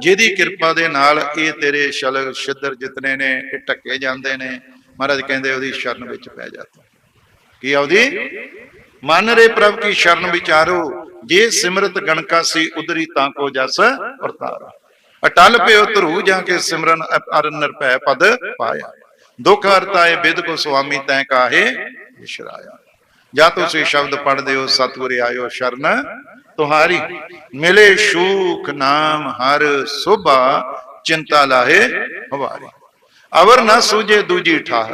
ਜਿਹਦੀ ਕਿਰਪਾ ਦੇ ਨਾਲ ਇਹ ਤੇਰੇ ਸ਼ਲਗ ਛਿੱਦਰ ਜਿਤਨੇ ਨੇ, ਇਹ ਟੱਕੇ ਜਾਂਦੇ ਨੇ, ਮਹਾਰਾਜ ਕਹਿੰਦੇ ਉਹਦੀ ਸ਼ਰਨ ਵਿੱਚ ਪੈ ਜਾ ਕੀ ਆ ਉਹਦੀ ਮਨ ਰੇ ਪ੍ਰਭ ਕੀ ਸ਼ਰਨ ਵਿਚਾਰੋ, ਜੇ ਸਿਮਰਤ ਗਣਕਾ ਸੀ ਉਦਰੀ ਤਾਂ ਕੋ ਜਸ ਵਰਤਾਰਾ ਅਟਲ ਪਿਓ ਧਰੂ ਜਾਂ ਕੇ ਸਿਮਰਨ ਅਰ ਨਿਰਭੈ ਪਦ ਪਾਇਆ। ਦੁਖ ਹਰਤਾਏ ਬਿਦ ਕੋ ਸੁਆਮੀ ਤੈ ਕਾਹੇ ਵਿਸ਼ਰਾਇਆ ਜਾਂ ਤੁਸੀਂ ਸ਼ਬਦ ਪੜ੍ਹਦੇ ਹੋ, ਸਤਿਗੁਰੇ ਆਇਓ ਸ਼ਰਨ। ਤੁਹਾਰੀ। ਮਿਲੇ ਸ਼ੂਖ ਨਾਮ ਹਰ ਸੁਭਾ, ਚਿੰਤਾ ਲਾਹੇ ਹਵਾਰੀ। ਅਵਰ ਨਾ ਸੂਝੇ ਦੂਜੀ ਠਾਹ।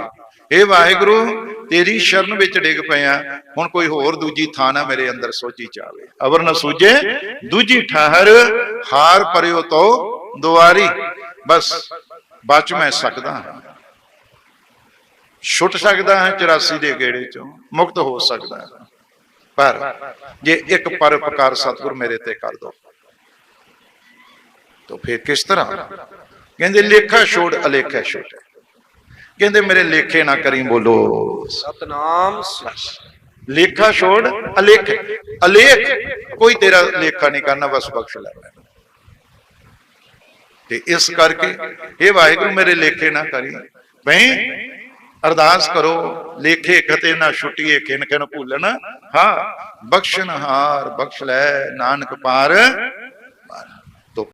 ਏ ਵਾਹਿਗੁਰੂ, ਤੇਰੀ ਸ਼ਰਨ ਵਿੱਚ ਡਿੱਗ ਪਿਆ। ਹੁਣ ਕੋਈ ਹੋਰ ਦੂਜੀ ਥਾਂ ਨਾ ਮੇਰੇ ਅੰਦਰ ਸੋਚੀ ਚਾਵੇ ਅਵਰ ਨਾ ਸੂਝੇ ਦੂਜੀ ਠਾਹਰ, ਹਾਰ ਪਰਿਓ ਤੋ ਦੁਆਰੀ। ਬਸ, ਬਚ ਮੈਂ ਸਕਦਾ ਹਾਂ। ਛੁੱਟ ਸਕਦਾ ਹਾਂ 84 ਦੇ ਗੇੜੇ ਚੋਂ, ਮੁਕਤ ਹੋ ਸਕਦਾ ਹਾਂ। ਪਰ ਜੇ ਇੱਕ ਪਰਉਪਕਾਰ ਸਤਿਗੁਰ ਮੇਰੇ ਤੇ ਕਰ ਦੋ ਤਾਂ ਫਿਰ ਕਿਸ ਤਰ੍ਹਾਂ? ਕਹਿੰਦੇ ਲੇਖਾ ਛੋੜ ਅਲੇਖਾ ਛੋੜ। ਕਹਿੰਦੇ ਮੇਰੇ ਲੇਖੇ ਨਾ ਕਰੀ ਬੋਲੋ। ਸਤਨਾਮ ਸਤਿ ਲੇਖਾ ਛੋੜ ਅਲੇਖ। ਅਲੇਖ ਕੋਈ ਤੇਰਾ ਲੇਖਾ ਨਹੀਂ ਕਰਨਾ ਬਸ ਬਖਸ਼ ਲੈ। ਤੇ ਇਸ ਕਰਕੇ ਇਹ ਵਾਹਿਗੁਰੂ ਮੇਰੇ ਲੇਖੇ ਨਾ ਕਰੀ। ਬਈ ਅਰਦਾਸ ਕਰੋ, ਲੇਖੇ ਕਤੇ ਨਾ ਛੁੱਟੀਏ ਕਿਨ ਕਿਨ ਭੁੱਲਣ। ਹਾਂ ਬਖਸ਼ਣਹਾਰ ਬਖਸ਼ ਲੈ, ਨਾਨਕ ਪਾਰ।